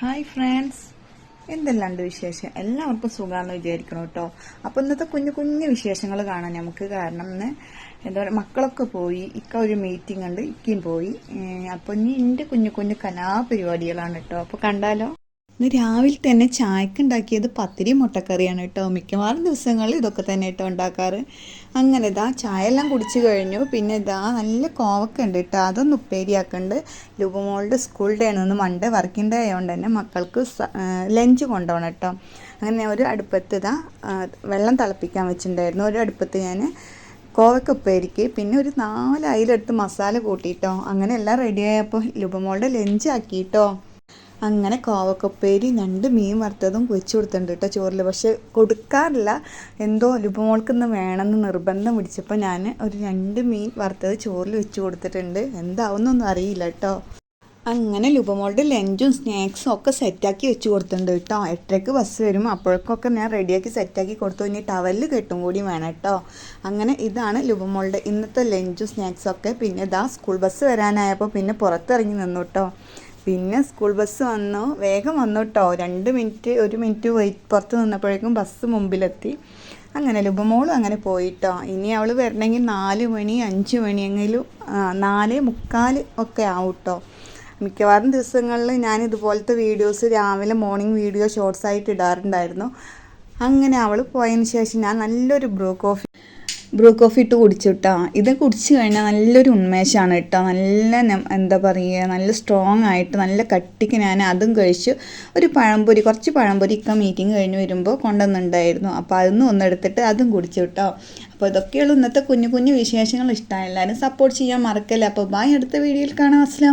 Hi friends എന്തെല്ലാണ്ട് വിശേഷം? എല്ലാവർക്കും സുഖമാണെന്ന് വിചാരിക്കണം കേട്ടോ അപ്പോൾ ഇന്നത്തെ കുഞ്ഞു കുഞ്ഞു വിശേഷങ്ങൾ കാണാൻ നമുക്ക് കാരണം ഇന്ന് എന്താ പറയുക മക്കളൊക്കെ പോയി ഇക്ക ഒരു മീറ്റിംഗ് ഉണ്ട് ഇക്കയും പോയി. അപ്പോൾ അപ്പൊ ഇനി എന്റെ കുഞ്ഞു കുഞ്ഞു കലാപരിപാടികളാണ് കേട്ടോ അപ്പോൾ കണ്ടാലോ? ഇന്ന് രാവിലെ തന്നെ ചായക്ക് ഉണ്ടാക്കിയത് പത്തിരി മുട്ടക്കറിയാണ് കേട്ടോ. മിക്കവാറും ദിവസങ്ങളിൽ ഇതൊക്കെ തന്നെ കേട്ടോ ഉണ്ടാക്കാറ്. അങ്ങനെ ഇതാ ചായ എല്ലാം കുടിച്ചു കഴിഞ്ഞു. പിന്നെ ഇതാ നല്ല കോവക്ക ഉണ്ട് കേട്ടോ. അതൊന്ന് ഉപ്പേരിയാക്കുന്നുണ്ട് ലുബമോളുടെ സ്കൂൾ ഡേ ആണ്. ഒന്ന് മൺഡേ വർക്കിംഗ് ഡേ ആയതുകൊണ്ട് തന്നെ മക്കൾക്ക് ലഞ്ച് കൊണ്ടുപോകണം കേട്ടോ. അങ്ങനെ ഒരു അടുപ്പത്ത് ഇതാ വെള്ളം തിളപ്പിക്കാൻ വെച്ചിട്ടുണ്ടായിരുന്നു. ഒരു അടുപ്പത്ത് ഞാൻ കോവക്ക ഉപ്പേരിക്ക്. പിന്നെ ഒരു നാല് അയിലെടുത്ത് മസാല കൂട്ടിയിട്ടോ അങ്ങനെ എല്ലാം റെഡിയായപ്പോൾ ലുബമോളുടെ ലഞ്ച് ആക്കിയിട്ടോ അങ്ങനെ കോവക്കൊപ്പേരി രണ്ട് മീൻ വറുത്തതും വെച്ച് കൊടുത്തിട്ടുണ്ട് കേട്ടോ ചോറിൽ പക്ഷെ കൊടുക്കാറില്ല. എന്തോ ലുപമോൾക്ക് ഇന്ന് വേണമെന്ന് നിർബന്ധം പിടിച്ചപ്പോൾ ഞാൻ ഒരു രണ്ട് മീൻ വറുത്തത് ചോറിൽ വെച്ച് കൊടുത്തിട്ടുണ്ട്. എന്താവുന്നൊന്നും അറിയില്ല കേട്ടോ. അങ്ങനെ ലുപമോളുടെ ലഞ്ചും സ്നാക്സും ഒക്കെ സെറ്റാക്കി വെച്ച് കൊടുത്തിട്ടുണ്ട് കേട്ടോ. എട്ടരയ്ക്ക് ബസ് വരും. അപ്പോഴേക്കൊക്കെ ഞാൻ റെഡിയാക്കി സെറ്റാക്കി കൊടുത്തു. ഇനി ടവലിൽ കെട്ടും കൂടി വേണം കേട്ടോ. അങ്ങനെ ഇതാണ് ലുപമോളുടെ ഇന്നത്തെ ലഞ്ചും സ്നാക്സും ഒക്കെ. പിന്നെ ഇതാ സ്കൂൾ ബസ് വരാനായപ്പോൾ പിന്നെ പുറത്തിറങ്ങി നിന്നു കേട്ടോ. പിന്നെ സ്കൂൾ ബസ് വന്നു. വേഗം വന്നു കേട്ടോ രണ്ട് മിനിറ്റ് ഒരു മിനിറ്റ് വെയിറ്റ് പുറത്ത് നിന്നപ്പോഴേക്കും ബസ് മുമ്പിലെത്തി. അങ്ങനെ ലുബമോളും അങ്ങനെ പോയിട്ടോ. ഇനി അവൾ വരണമെങ്കിൽ നാല് മണി അഞ്ച് മണിയെങ്കിലും നാല് മുക്കാൽ ഒക്കെ ആവും കേട്ടോ മിക്കവാറും ദിവസങ്ങളിൽ ഞാൻ ഇതുപോലത്തെ വീഡിയോസ് രാവിലെ മോർണിംഗ് വീഡിയോ ഷോർട്സ് ആയിട്ട് ഇടാറുണ്ടായിരുന്നു. അങ്ങനെ അവൾ പോയതിന് ശേഷം ഞാൻ നല്ലൊരു ബ്രൂ കോഫി ബ്രൂ കോഫി ഇട്ട് കുടിച്ചു കേട്ടോ ഇത് കുടിച്ചു കഴിഞ്ഞാൽ നല്ലൊരു ഉന്മേഷമാണ് കേട്ടോ. നല്ല എന്താ പറയുക നല്ല സ്ട്രോങ് ആയിട്ട് നല്ല കട്ടിക്ക് ഞാൻ അതും കഴിച്ചു. ഒരു പഴംപൊരി കുറച്ച് പഴംപൊരി ഇക്ക മീറ്റിംഗ് കഴിഞ്ഞ് വരുമ്പോൾ കൊണ്ടുവന്നിട്ടുണ്ടായിരുന്നു അപ്പോൾ അതൊന്നും ഒന്നെടുത്തിട്ട് അതും കുടിച്ചു കേട്ടോ അപ്പോൾ ഇതൊക്കെയുള്ള ഇന്നത്തെ കുഞ്ഞു കുഞ്ഞു വിശേഷങ്ങൾ. ഇഷ്ടമായി എല്ലാവരും സപ്പോർട്ട് ചെയ്യാൻ മറക്കല്ല. അപ്പോൾ ബായ് അടുത്ത വീഡിയോയിൽ കാണാം. അസ്ലാം